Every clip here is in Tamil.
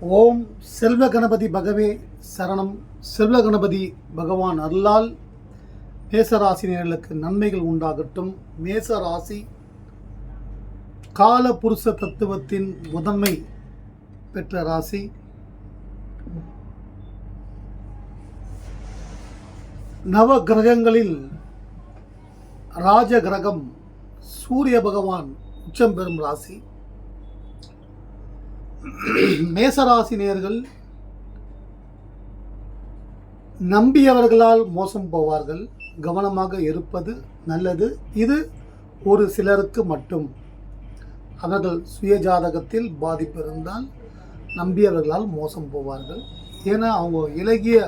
ஓம் செல்வ கணபதி பகவே சரணம். செல்வ கணபதி பகவான் அருளால் மேசராசினியர்களுக்கு நன்மைகள் உண்டாகட்டும். மேசராசி கால புருஷ தத்துவத்தின் முதன்மை பெற்ற ராசி. நவ கிரகங்களில் ராஜ கிரகம் சூரிய பகவான் உச்சம் பெறும் ராசி. மேசராசினியர்கள் நம்பியவர்களால் மோசம் போவார்கள். கவனமாக இருப்பது நல்லது. இது ஒரு சிலருக்கு மட்டும். அவர்கள் சுயஜாதகத்தில் பாதிப்பு இருந்தால் நம்பியவர்களால் மோசம் போவார்கள். ஏன்னா அவங்க இலகிய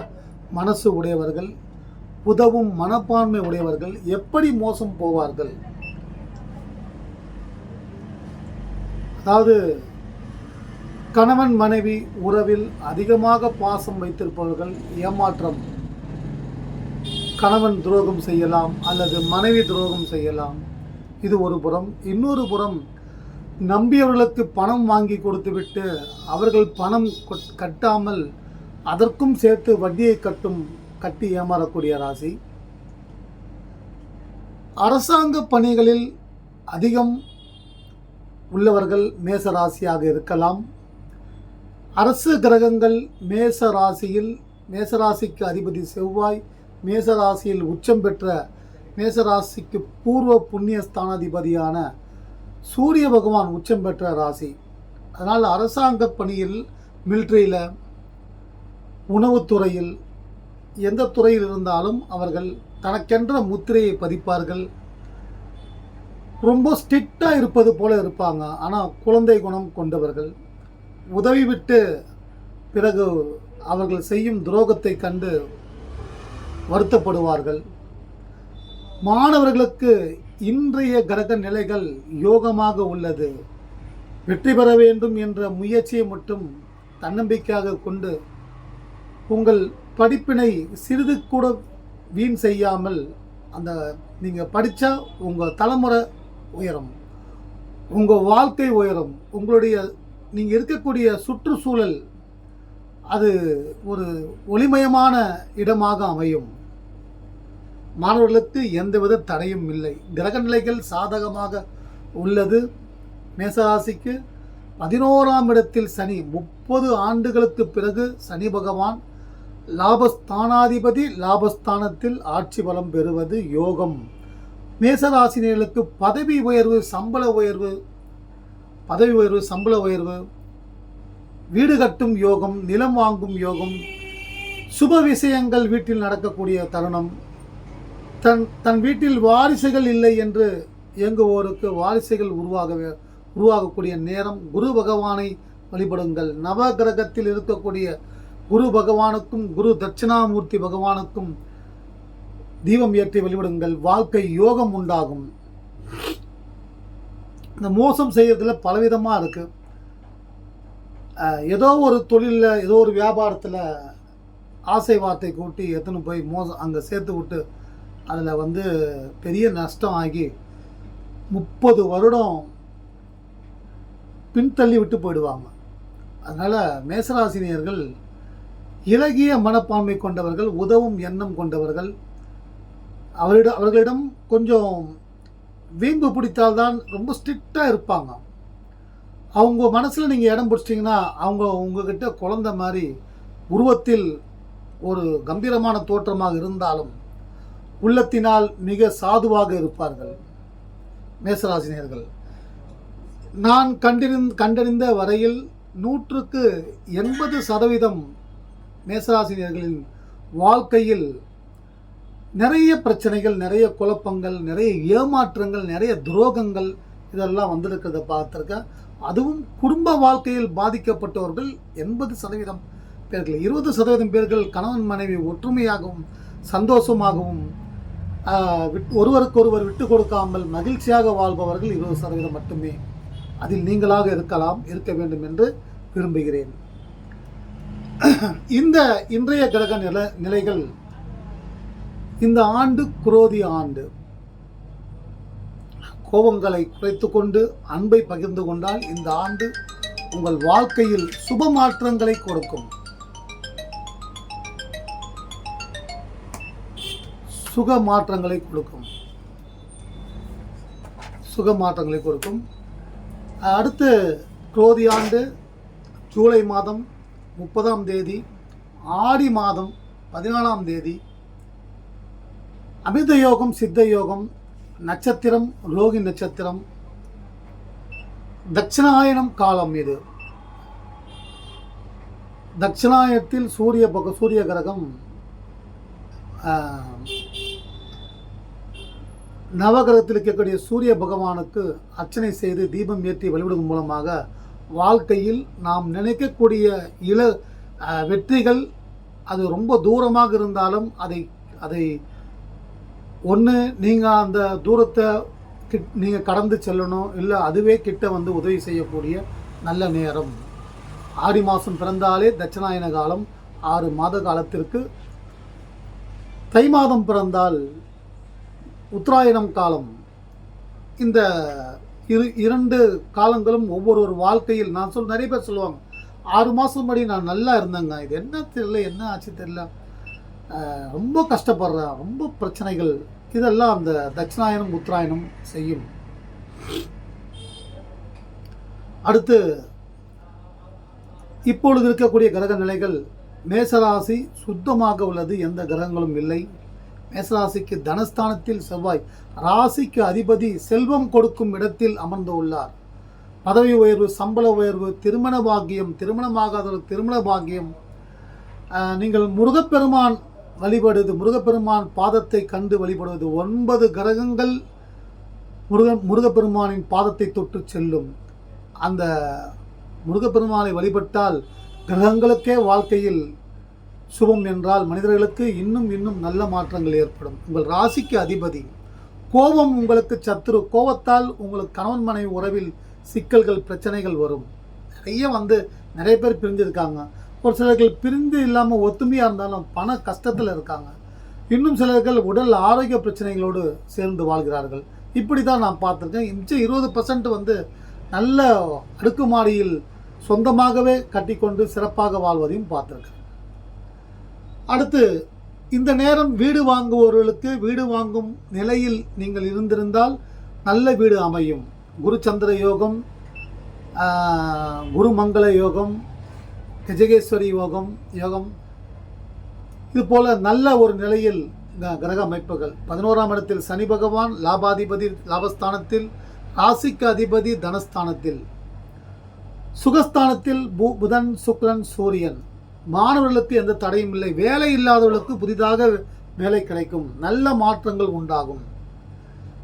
மனசு உடையவர்கள் உதவும் மனப்பான்மை உடையவர்கள் எப்படி மோசம் போவார்கள்? அதாவது கணவன் மனைவி உறவில் அதிகமாக பாசம் வைத்திருப்பவர்கள் ஏமாற்றம். கணவன் துரோகம் செய்யலாம் அல்லது மனைவி துரோகம் செய்யலாம். இது ஒரு புறம். இன்னொரு புறம் நம்பியவர்களுக்கு பணம் வாங்கி கொடுத்துவிட்டு அவர்கள் பணம் கொட்- கட்டாமல் அதற்கும் சேர்த்து வட்டியை கட்டும் கட்டி ஏமாறக்கூடிய ராசி. அரசாங்க பணிகளில் அதிகம் உள்ளவர்கள் மேச ராசியாக இருக்கலாம். அரசு கிரகங்கள் மேச ராசியில் மேசராசிக்கு அதிபதி செவ்வாய் மேசராசியில் உச்சம் பெற்ற மேசராசிக்கு பூர்வ புண்ணிய ஸ்தானாதிபதியான சூரிய பகவான் உச்சம் பெற்ற ராசி. அதனால் அரசாங்க பணியில் மிலிட்ரியில் உணவுத்துறையில் எந்த துறையில் இருந்தாலும் அவர்கள் தனக்கென்ற முத்திரையை பதிப்பார்கள். ரொம்ப ஸ்ட்ரிக்டாக இருப்பது போல இருப்பாங்க. ஆனால் குழந்தை குணம் கொண்டவர்கள். உதவி விட்டு பிறகு அவர்கள் செய்யும் துரோகத்தை கண்டு வருத்தப்படுவார்கள். மாணவர்களுக்கு இன்றைய கிரக நிலைகள் யோகமாக உள்ளது. வெற்றி பெற வேண்டும் என்ற முயற்சியை மட்டும் தன்னம்பிக்கையாக கொண்டு உங்கள் படிப்பினை சிறிது கூட வீண் செய்யாமல் அந்த நீங்கள் படித்தா உங்கள் தலைமுறை உயரும். உங்கள் வாழ்க்கை உயரும். உங்களுடைய நீங்கள் இருக்கக்கூடிய சுற்றுச்சூழல் அது ஒரு ஒளிமயமான இடமாக அமையும். மாணவர்களுக்கு எந்தவித தடையும் இல்லை. கிரக நிலைகள் சாதகமாக உள்ளது. மேசராசிக்கு பதினோராம் இடத்தில் சனி முப்பது ஆண்டுகளுக்கு பிறகு சனி பகவான் லாபஸ்தானாதிபதி லாபஸ்தானத்தில் ஆட்சி பலம் பெறுவது யோகம். மேசராசினியர்களுக்கு பதவி உயர்வு சம்பள உயர்வு பதவி உயர்வு சம்பள உயர்வு வீடு கட்டும் யோகம் நிலம் வாங்கும் யோகம் சுப விஷயங்கள் வீட்டில் நடக்கக்கூடிய தருணம். தன் தன் வீட்டில் வாரிசுகள் இல்லை என்று இயங்குவோருக்கு வாரிசுகள் உருவாக உருவாகக்கூடிய நேரம் குரு பகவானை வழிபடுங்கள். நவ கிரகத்தில் இருக்கக்கூடிய குரு பகவானுக்கும் குரு தட்சிணாமூர்த்தி பகவானுக்கும் தீபம் ஏற்றி வழிபடுங்கள். வாழ்க்கை யோகம் உண்டாகும். இந்த மோசம் செய்கிறதுல பலவிதமாக இருக்குது ஏதோ ஒரு தொழிலில் ஏதோ ஒரு வியாபாரத்தில் ஆசை வார்த்தை கூட்டி எத்தனை போய் மோசம் அங்கே சேர்த்து விட்டு அதில் வந்து பெரிய நஷ்டம் ஆகி முப்பது வருடம் பின்தள்ளி விட்டு போயிடுவாங்க. அதனால் மேசராசினியர்கள் இலகிய மனப்பான்மை கொண்டவர்கள் உதவும் எண்ணம் கொண்டவர்கள் அவரிடம் அவர்களிடம் கொஞ்சம் வீம்பு பிடித்தால்தான் ரொம்ப ஸ்ட்ரிக்டாக இருப்பாங்க. அவங்க மனசில் நீங்கள் இடம் பிடிச்சிட்டிங்கன்னா அவங்க உங்ககிட்ட குழந்த மாதிரி உருவத்தில் ஒரு கம்பீரமான தோற்றமாக இருந்தாலும் உள்ளத்தினால் மிக சாதுவாக இருப்பார்கள். மேசராசினியர்கள். நான் கண்டறிந் கண்டறிந்த வரையில் நூற்றுக்கு எண்பது சதவீதம் மேசராசினியர்களின் வாழ்க்கையில் நிறைய பிரச்சனைகள் நிறைய குழப்பங்கள் நிறைய ஏமாற்றங்கள் நிறைய துரோகங்கள் இதெல்லாம் வந்திருக்கிறத பார்த்துருக்கேன் அதுவும் குடும்ப வாழ்க்கையில் பாதிக்கப்பட்டவர்கள் எண்பது சதவீதம் பேர்கள் இருபது சதவீதம் பேர்கள் கணவன் மனைவி ஒற்றுமையாகவும் சந்தோஷமாகவும் விட்- ஒருவருக்கொருவர் விட்டு கொடுக்காமல் மகிழ்ச்சியாக வாழ்பவர்கள் இருபது சதவீதம் மட்டுமே. அதில் நீங்களாக இருக்கலாம் இருக்க வேண்டும் என்று விரும்புகிறேன். இந்த இன்றைய கிரக நில நிலைகள் இந்த ஆண்டு குரோதி ஆண்டு. கோபங்களை குறைத்து கொண்டு அன்பை பகிர்ந்து கொண்டால் இந்த ஆண்டு உங்கள் வாழ்க்கையில் சுப மாற்றங்களை கொடுக்கும். சுக மாற்றங்களை கொடுக்கும். சுக மாற்றங்களை கொடுக்கும். அடுத்து குரோதி ஆண்டு ஜூலை மாதம் முப்பதாம் தேதி ஆடி மாதம் பதினாலாம் தேதி அமிர்த யோகம் சித்த யோகம் நட்சத்திரம் ரோகி நட்சத்திரம் தட்சிணாயனம் காலம் இது. தட்சிணாயத்தில் சூரிய பக சூரிய கிரகம் நவகிரகத்தில் இருக்கக்கூடிய சூரிய பகவானுக்கு அர்ச்சனை செய்து தீபம் ஏற்றி வழிபடுவதன் மூலமாக வாழ்க்கையில் நாம் நினைக்கக்கூடிய இள வெற்றிகள் அது ரொம்ப தூரமாக இருந்தாலும் அதை அதை ஒன்று நீங்கள் அந்த தூரத்தை கிட் நீங்கள் கடந்து செல்லணும் இல்லை அதுவே கிட்ட வந்து உதவி செய்யக்கூடிய நல்ல நேரம். ஆடி மாதம் பிறந்தாலே தட்சிணாயன காலம் ஆறு மாத காலத்திற்கு. தை மாதம் பிறந்தால் உத்தராயணம் காலம். இந்த இரு இரண்டு காலங்களும் ஒவ்வொரு வாழ்க்கையில் நான் சொல் நிறைய பேர் சொல்லுவாங்க ஆறு மாதம் படி நான் நல்லா இருந்தேங்க இது என்ன தெரியல என்ன ஆச்சு தெரியல. ரொம்ப கஷ்டப்படுற ரொம்ப பிரச்சனைகள். இதெல்லாம் அந்த தட்சிணாயனம் உத்தராயணம் செய்யும். அடுத்து இப்பொழுது இருக்கக்கூடிய கிரக நிலைகள் மேசராசி சுத்தமாக உள்ளது எந்த கிரகங்களும் இல்லை. மேசராசிக்கு தனஸ்தானத்தில் செவ்வாய் ராசிக்கு அதிபதி செல்வம் கொடுக்கும் இடத்தில் அமர்ந்து உள்ளார். பதவி உயர்வு சம்பள உயர்வு திருமண பாக்கியம் திருமணமாகாத திருமண பாக்கியம். நீங்கள் முருகப்பெருமான் வழிபடுவது முருகப்பெருமான் பாதத்தை கண்டு வழிபடுவது ஒன்பது கிரகங்கள் முருக முருகப்பெருமானின் பாதத்தை தொட்டு செல்லும். அந்த முருகப்பெருமானை வழிபட்டால் கிரகங்களுக்கே வாழ்க்கையில் சுபம் என்றால் மனிதர்களுக்கு இன்னும் இன்னும் நல்ல மாற்றங்கள் ஏற்படும். உங்கள் ராசிக்கு அதிபதி கோபம் உங்களுக்கு சத்துரு கோபத்தால் உங்களுக்கு கணவன் மனைவி உறவில் சிக்கல்கள் பிரச்சனைகள் வரும். நிறைய வந்து நிறைய பேர் பிரிஞ்சிருக்காங்க. ஒரு சிலர்கள் பிரிந்து இல்லாமல் ஒத்துமையாக இருந்தாலும் பண கஷ்டத்தில் இருக்காங்க. இன்னும் சிலர்கள் உடல் ஆரோக்கிய பிரச்சனைகளோடு சேர்ந்து வாழ்கிறார்கள். இப்படி தான் நான் பார்த்துருக்கேன். மிச்சம் இருபது பர்சன்ட் வந்து நல்ல அடுக்குமாடியில் சொந்தமாகவே கட்டிக்கொண்டு சிறப்பாக வாழ்வதையும் பார்த்துருக்கேன். அடுத்து இந்த நேரம் வீடு வாங்குபவர்களுக்கு வீடு வாங்கும் நிலையில் நீங்கள் இருந்திருந்தால் நல்ல வீடு அமையும். குருச்சந்திர யோகம் குருமங்கள குரு மங்கள யோகம் கஜகேஸ்வரி யோகம் யோகம். இது போல நல்ல ஒரு நிலையில் இந்த கிரக அமைப்புகள். பதினோராம் இடத்தில் சனி பகவான் லாபாதிபதி லாபஸ்தானத்தில் ராசிக்கு அதிபதி தனஸ்தானத்தில். சுகஸ்தானத்தில் பு- புதன் சுக்ரன் சூரியன். மாணவர்களுக்கு எந்த தடையும் இல்லை. வேலை இல்லாதவர்களுக்கு புதிதாக வேலை கிடைக்கும். நல்ல மாற்றங்கள் உண்டாகும்.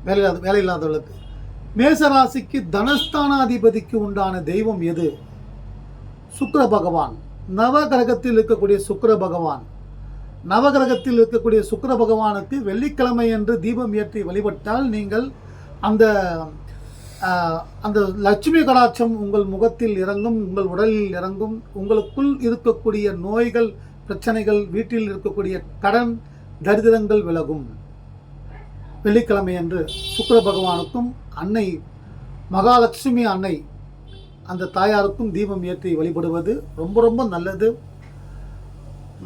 வேலை வேலை இல்லாதவர்களுக்கு. மேசராசிக்கு தனஸ்தானாதிபதிக்கு உண்டான தெய்வம் எது? சுக்கர பகவான். நவகிரகத்தில் இருக்கக்கூடிய சுக்கர பகவான். நவகிரகத்தில் இருக்கக்கூடிய சுக்கர பகவானுக்கு வெள்ளிக்கிழமை என்று தீபம் ஏற்றி வழிபட்டால் நீங்கள் அந்த அந்த லட்சுமி கடாட்சம் உங்கள் முகத்தில் இறங்கும் உங்கள் உடலில் இறங்கும் உங்களுக்குள் இருக்கக்கூடிய நோய்கள் பிரச்சனைகள் வீட்டில் இருக்கக்கூடிய கடன் தரிதிரங்கள் விலகும். வெள்ளிக்கிழமை அன்று சுக்கர பகவானுக்கும் அன்னை மகாலட்சுமி அன்னை அந்த தாயாருக்கும் தீபம் ஏற்றி வழிபடுவது ரொம்ப ரொம்ப நல்லது.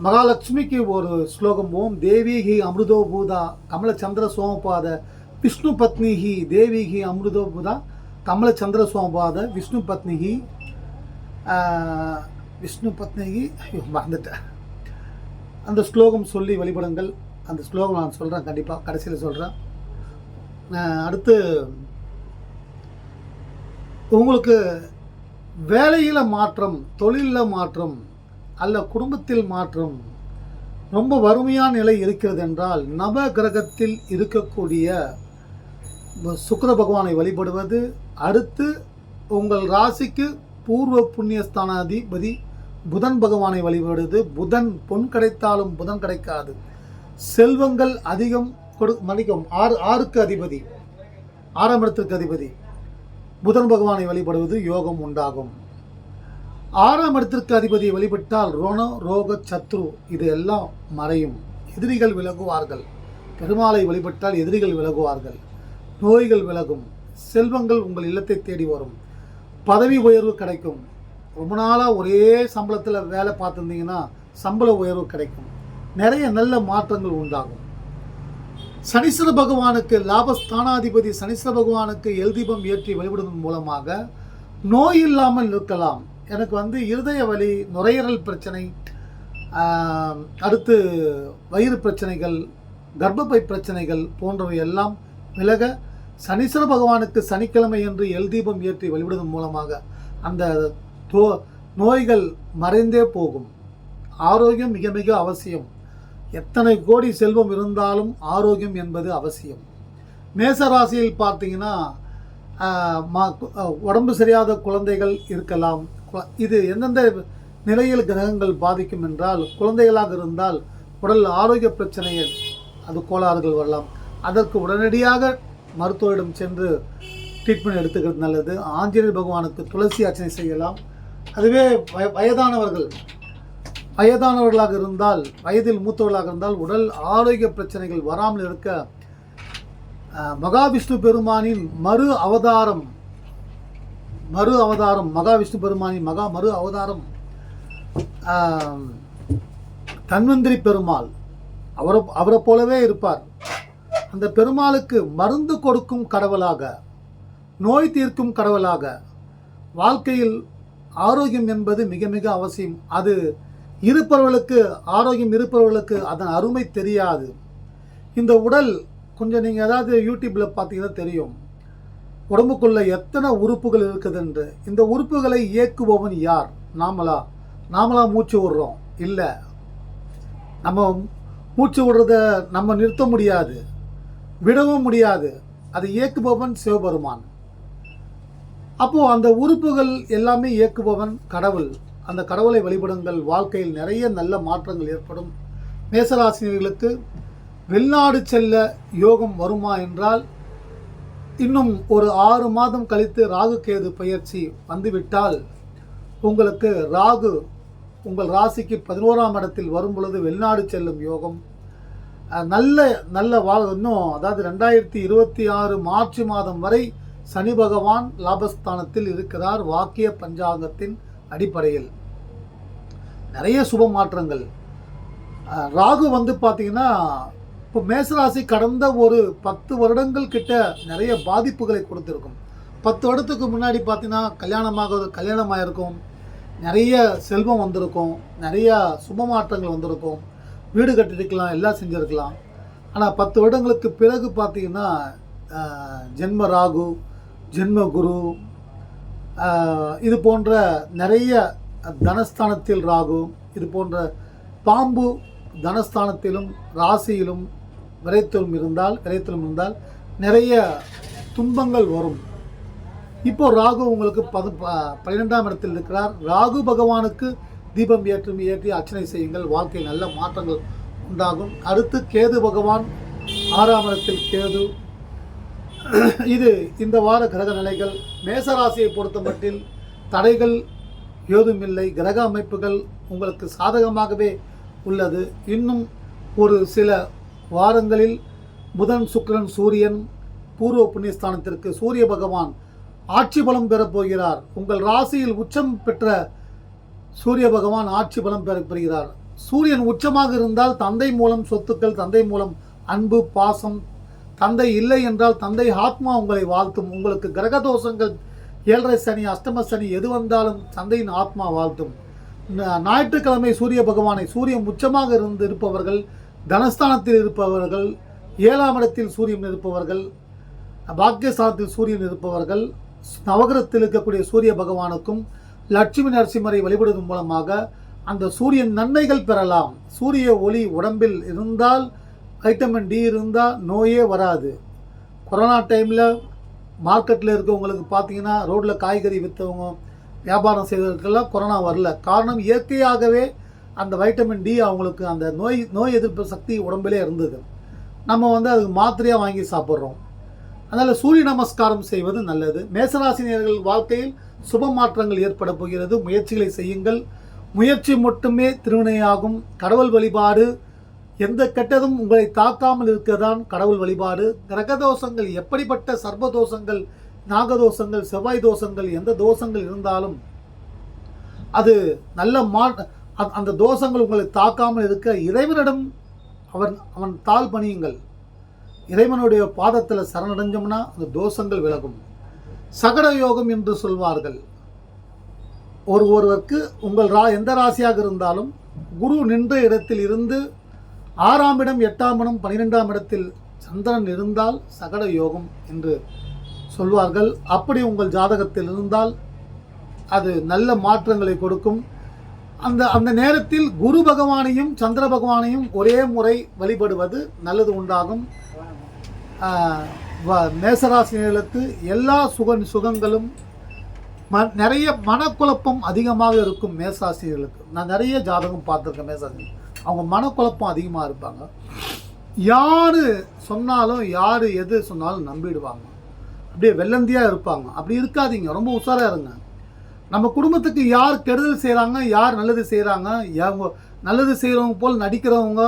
மகாலட்சுமிக்கு ஒரு ஸ்லோகம் ஓம் தேவிகி அமிர்தோ பூதா கமலச்சந்திர சோமபாத விஷ்ணு பத்னிகி தேவிகி அமிர்தோ பூதா கமலச்சந்திர சோமபாத விஷ்ணு பத்னிகி விஷ்ணு பத்னிகி ஐயோ மறந்துட்டேன். அந்த ஸ்லோகம் சொல்லி வழிபடுங்கள். அந்த ஸ்லோகம் நான் சொல்கிறேன் கண்டிப்பாக கடைசியில் சொல்கிறேன் அடுத்து உங்களுக்கு வேலையில் மாற்றம் தொழிலில் மாற்றம் அல்ல குடும்பத்தில் மாற்றம் ரொம்ப வறுமையான நிலை இருக்கிறது என்றால் நவ கிரகத்தில் இருக்கக்கூடிய சுக்கர பகவானை வழிபடுவது. அடுத்து உங்கள் ராசிக்கு பூர்வ புண்ணியஸ்தானாதிபதி புதன் பகவானை வழிபடுவது. புதன் பொன் கிடைத்தாலும் புதன் கிடைக்காது. செல்வங்கள் அதிகம் கொடு மன்னிக்கும் ஆறு ஆறுக்கு அதிபதி ஆறாம் இடத்திற்கு அதிபதி. புதன் பகவானை வழிபடுவது யோகம் உண்டாகும். ஆறாம் இடத்திற்கு அதிபதியை வழிபட்டால் ரோண ரோக சத்ரு இது எல்லாம் மறையும். எதிரிகள் விலகுவார்கள். பெருமாளை வழிபட்டால் எதிரிகள் விலகுவார்கள். நோய்கள் விலகும். செல்வங்கள் உங்கள் இல்லத்தை தேடி வரும். பதவி உயர்வு கிடைக்கும். ரொம்ப நாளாக ஒரே சம்பளத்தில் வேலை பார்த்துருந்தீங்கன்னா சம்பள உயர்வு கிடைக்கும். நிறைய நல்ல மாற்றங்கள் உண்டாகும். சனீஸ்வர பகவானுக்கு லாபஸ்தானாதிபதி சனீஸ்வர பகவானுக்கு எல்தீபம் ஏற்றி வழிபடுவதன் மூலமாக நோய் இல்லாமல் இருக்கலாம் எனக்கு வந்து இருதய வலி நுரையீரல் பிரச்சனை அடுத்து வயிறு பிரச்சனைகள் கர்ப்பப்பை பிரச்சனைகள் போன்றவை எல்லாம் விலக சனீஸ்வர பகவானுக்கு சனிக்கிழமை என்று எல்தீபம் ஏற்றி வழிபடுவதன் மூலமாக அந்த தோ நோய்கள் மறைந்தே போகும். ஆரோக்கியம் மிக மிக அவசியம். எத்தனை கோடி செல்வம் இருந்தாலும் ஆரோக்கியம் என்பது அவசியம். மேச ராசியில் பார்த்தீங்கன்னா உடம்பு சரியாத குழந்தைகள் இருக்கலாம். கு- இது எந்தெந்த நிலையில் கிரகங்கள் பாதிக்கும் என்றால் குழந்தைகளாக இருந்தால் உடல் ஆரோக்கிய பிரச்சனையை அது கோளாறுகள் வரலாம். அதற்கு உடனடியாக மருத்துவரிடம் சென்று ட்ரீட்மெண்ட் எடுத்துக்கிறது நல்லது. ஆஞ்சநேயர் பகவானுக்கு துளசி அர்ச்சனை செய்யலாம். அதுவே வய வயதானவர்கள் வயதானவர்களாக இருந்தால் வயதில் மூத்தவர்களாக இருந்தால் உடல் ஆரோக்கிய பிரச்சனைகள் வராமல் இருக்க மகாவிஷ்ணு பெருமானின் மறு அவதாரம் மறு அவதாரம் மகாவிஷ்ணு பெருமானின் மகா மறு அவதாரம் தன்வந்திரி பெருமாள் அவரை அவரை போலவே இருப்பார். அந்த பெருமாளுக்கு மருந்து கொடுக்கும் கடவுளாக நோய் தீர்க்கும் கடவுளாக வாழ்க்கையில் ஆரோக்கியம் என்பது மிக மிக அவசியம். அது இருப்பவர்களுக்கு ஆரோக்கியம் இருப்பவர்களுக்கு அதன் அருமை தெரியாது. இந்த உடல் கொஞ்சம் நீங்கள் ஏதாவது யூடியூப்பில் பார்த்தீங்கன்னா தெரியும். உடம்புக்குள்ளே எத்தனை உறுப்புகள் இருக்குதுன்று. இந்த உறுப்புகளை இயக்குபவன் யார்? நாமளா. நாமளா மூச்சு விடுறோம். இல்லை. நம்ம மூச்சு விடுறத நம்ம நிறுத்த முடியாது. விடவும் முடியாது. அதை இயக்குபவன் சிவபெருமான். அப்போது அந்த உறுப்புகள் எல்லாமே இயக்குபவன் கடவுள். அந்த கடவுளை வழிபடுங்கள். வாழ்க்கையில் நிறைய நல்ல மாற்றங்கள் ஏற்படும். மேசராசினியர்களுக்கு வெளிநாடு செல்ல யோகம் வருமா என்றால் இன்னும் ஒரு ஆறு மாதம் கழித்து ராகு கேது பயிற்சி வந்துவிட்டால் உங்களுக்கு ராகு உங்கள் ராசிக்கு பதினோராம் இடத்தில் வரும் பொழுது வெளிநாடு செல்லும் யோகம். நல்ல நல்ல வா இன்னும் அதாவது ரெண்டாயிரத்தி இருபத்தி ஆறு மார்ச் மாதம் வரை சனி பகவான் லாபஸ்தானத்தில் இருக்கிறார். வாக்கிய பஞ்சாங்கத்தின் அடிப்படையில். நிறைய சுப மாற்றங்கள். ராகு வந்து பார்த்தீங்கன்னா இப்போ மேசராசி கடந்த ஒரு பத்து வருடங்கள் கிட்ட நிறைய பாதிப்புகளை கொடுத்துருக்கும். பத்து வருடத்துக்கு முன்னாடி பார்த்தீங்கன்னா கல்யாணமாக கல்யாணம் ஆயிருக்கும் நிறைய செல்வம் வந்திருக்கும். நிறைய சுப மாற்றங்கள் வந்திருக்கும். வீடு கட்டிருக்கலாம் எல்லாம் செஞ்சுருக்கலாம். ஆனால் பத்து வருடங்களுக்கு பிறகு பார்த்தீங்கன்னா ஜென்ம ராகு ஜென்ம குரு இது போன்ற நிறைய தனஸ்தானத்தில் ராகு இது போன்ற பாம்பு தனஸ்தானத்திலும் ராசியிலும் விரைத்திலும் இருந்தால் விரைத்திலும் இருந்தால் நிறைய துன்பங்கள் வரும். இப்போ ராகு உங்களுக்கு பது ப- பன்னிரெண்டாம் இடத்தில் இருக்கிறார். ராகு பகவானுக்கு தீபம் ஏற்றும் ஏற்றி அர்ச்சனை செய்யுங்கள். வாழ்க்கையில் நல்ல மாற்றங்கள் உண்டாகும். அடுத்து கேது பகவான் ஆறாம் இடத்தில் கேது. இது இந்த வார கிரக நிலைகள். மேசராசியை பொறுத்த மட்டில் தடைகள் ஏதுமில்லை. கிரக அமைப்புகள் உங்களுக்கு சாதகமாகவே உள்ளது. இன்னும் ஒரு சில வாரங்களில் புதன் சுக்ரன் சூரியன் பூர்வ புண்ணியஸ்தானத்திற்கு சூரிய பகவான் ஆட்சி பலம் பெறப்போகிறார் உங்கள் ராசியில் உச்சம் பெற்ற சூரிய பகவான் ஆட்சி பலம் பெற பெறுகிறார். சூரியன் உச்சமாக இருந்தால் தந்தை மூலம் சொத்துக்கள் தந்தை மூலம் அன்பு பாசம் தந்தை இல்லை என்றால் தந்தை ஆத்மா உங்களை வாழ்த்தும். உங்களுக்கு கிரக தோஷங்கள் ஏழரை சனி அஷ்டம சனி எது வந்தாலும் சந்தையின் ஆத்மா வாழ்த்தும். ஞாயிற்றுக்கிழமை சூரிய பகவானை சூரியன் உச்சமாக இருந்து இருப்பவர்கள் தனஸ்தானத்தில் இருப்பவர்கள் ஏழாம் இடத்தில் சூரியன் இருப்பவர்கள் பாக்கியஸ்தானத்தில் சூரியன் இருப்பவர்கள் நவகிரத்தில் இருக்கக்கூடிய சூரிய பகவானுக்கும் லட்சுமி நரசிம்மரை வழிபடுவதன் மூலமாக அந்த சூரியன் நன்மைகள் பெறலாம். சூரிய ஒளி உடம்பில் இருந்தால் வைட்டமின் டி இருந்தால் நோயே வராது. கொரோனா டைமில் மார்க்கெட்டில் இருக்கவங்களுக்கு பார்த்தீங்கன்னா ரோட்டில் காய்கறி விற்றவங்க வியாபாரம் செய்வதற்கெல்லாம் கொரோனா வரல. காரணம் இயற்கையாகவே அந்த வைட்டமின் டி அவங்களுக்கு அந்த நோய் நோய் எதிர்ப்பு சக்தி உடம்பிலே இருந்தது. நம்ம வந்து அதுக்கு மாத்திரையாக வாங்கி சாப்பிட்றோம். அதனால் சூரிய நமஸ்காரம் செய்வது நல்லது. மேசராசினியர்கள் வாழ்க்கையில் சுப மாற்றங்கள் ஏற்பட போகிறது. முயற்சிகளை செய்யுங்கள். முயற்சி மட்டுமே திருவினையாகும். கடவுள் வழிபாடு எந்த கெட்டதும் உங்களை தாக்காமல் இருக்கதான் கடவுள் வழிபாடு. கிரகதோஷங்கள் எப்படிப்பட்ட சர்வ தோஷங்கள் நாகதோஷங்கள் செவ்வாய் தோஷங்கள் எந்த தோஷங்கள் இருந்தாலும் அது நல்ல மா அ- அந்த தோஷங்கள் உங்களை தாக்காமல் இருக்க இறைவனிடம் அவன் அவன் தாழ் பணியுங்கள். இறைவனுடைய பாதத்தில் சரணடைஞ்சோம்னா அந்த தோஷங்கள் விலகும். சகட யோகம் என்று சொல்வார்கள். ஒரு ஒருவருக்கு உங்கள் ரா எந்த ராசியாக இருந்தாலும் குரு நின்ற இடத்தில் இருந்து ஆறாம் இடம் எட்டாம் இடம் பனிரெண்டாம் இடத்தில் சந்திரன் இருந்தால் சகட யோகம் என்று சொல்வார்கள். அப்படி உங்கள் ஜாதகத்தில் இருந்தால் அது நல்ல மாற்றங்களை கொடுக்கும். அந்த அந்த நேரத்தில் குரு பகவானையும் சந்திர பகவானையும் ஒரே முறை வழிபடுவது நல்லது உண்டாகும். வ- மேசராசினியர்களுக்கு எல்லா சுக சுகங்களும் ம நிறைய மனக்குழப்பம் அதிகமாக இருக்கும் மேசாசிரியர்களுக்கு நான் நிறைய ஜாதகம் பார்த்துருக்கேன் மேசாசி அவங்க மனக்குழப்பம் அதிகமாக இருப்பாங்க. யார் சொன்னாலும் யார் எது சொன்னாலும் நம்பிடுவாங்க. அப்படியே வெள்ளந்தியாக இருப்பாங்க. அப்படி இருக்காதீங்க. ரொம்ப உஷாராக இருங்க. நம்ம குடும்பத்துக்கு யார் கெடுதல் செய்கிறாங்க யார் நல்லது செய்கிறாங்க அவங்க நல்லது செய்கிறவங்க போல் நடிக்கிறவங்க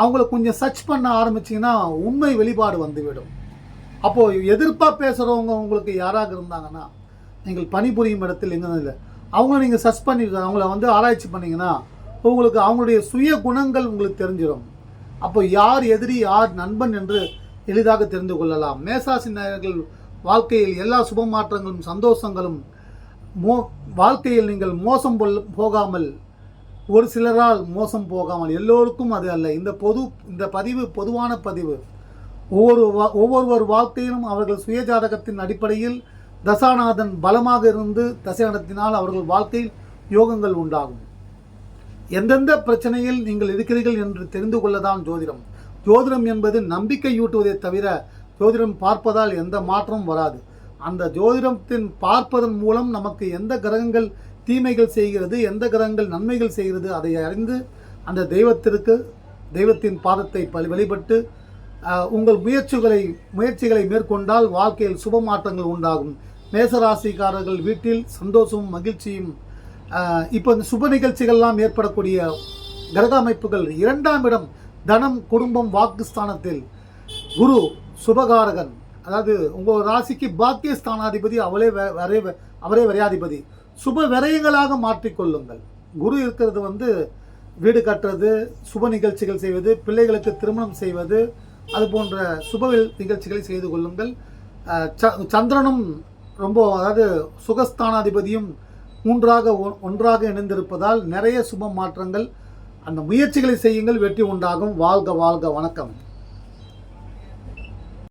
அவங்கள கொஞ்சம் சர்ச் பண்ண ஆரம்பிச்சிங்கன்னா உண்மை வெளிப்பாடு வந்துவிடும். அப்போது எதிர்ப்பாக பேசுகிறவங்க உங்களுக்கு யாராக இருந்தாங்கன்னா நீங்கள் பணிபுரியும் இடத்தில் எங்கே இல்லை. அவங்கள நீங்கள் சர்ச் பண்ணி அவங்கள வந்து ஆராய்ச்சி பண்ணீங்கன்னா உங்களுக்கு அவங்களுடைய சுய குணங்கள் உங்களுக்கு தெரிஞ்சிடும் அப்போ யார் எதிரி யார் நண்பன் என்று எளிதாக தெரிந்து கொள்ளலாம். மேசாசி நேயர்கள் வாழ்க்கையில் எல்லா சுப மாற்றங்களும் சந்தோஷங்களும் மோ வாழ்க்கையில் நீங்கள் மோசம் பொல்- போகாமல் ஒரு சிலரால் மோசம் போகாமல் எல்லோருக்கும் அது அல்ல. இந்த பொது இந்த பதிவு பொதுவான பதிவு. ஒவ்வொரு வா- ஒவ்வொருவர் வாழ்க்கையிலும் அவர்கள் சுயஜாதகத்தின் அடிப்படையில் தசாநாதன் பலமாக இருந்து தசை நடத்தினால் அவர்கள் வாழ்க்கையில் யோகங்கள் உண்டாகும். எந்தெந்த பிரச்சனையில் நீங்கள் இருக்கிறீர்கள் என்று தெரிந்து கொள்ளதான் ஜோதிடம். ஜோதிடம் என்பது நம்பிக்கையூட்டுவதை தவிர ஜோதிடம் பார்ப்பதால் எந்த மாற்றமும் வராது. அந்த ஜோதிடத்தின் பார்ப்பதன் மூலம் நமக்கு எந்த கிரகங்கள் தீமைகள் செய்கிறது எந்த கிரகங்கள் நன்மைகள் செய்கிறது அதை அறிந்து அந்த தெய்வத்திற்கு தெய்வத்தின் பாதத்தை வழிபட்டு உங்கள் முயற்சிகளை முயற்சிகளை மேற்கொண்டால் வாழ்க்கையில் சுப மாற்றங்கள் உண்டாகும். மேசராசிக்காரர்கள் வீட்டில் சந்தோஷமும் மகிழ்ச்சியும் இப்போ இந்த சுப நிகழ்ச்சிகள்லாம் ஏற்படக்கூடிய கிரக அமைப்புகள் இரண்டாம் இடம் தனம் குடும்பம் வாக்குஸ்தானத்தில் குரு சுபகாரகன். அதாவது உங்கள் ராசிக்கு பாக்கியஸ்தானாதிபதி அவளே வரை அவரே விரையாதிபதி. சுப விரயங்களாக மாற்றிக்கொள்ளுங்கள். குரு இருக்கிறது வந்து வீடு கட்டுறது சுப நிகழ்ச்சிகள் செய்வது பிள்ளைகளுக்கு திருமணம் செய்வது அது போன்ற சுப நிகழ்ச்சிகளை செய்து கொள்ளுங்கள். ச- சந்திரனும் ரொம்ப அதாவது சுகஸ்தானாதிபதியும் மூன்றாக ஒ- ஒன்றாக இணைந்திருப்பதால் நிறைய சுப மாற்றங்கள் அந்த முயற்சிகளை செய்யுங்கள் வெற்றி உண்டாகும். வாழ்க வாழ்க வணக்கம்.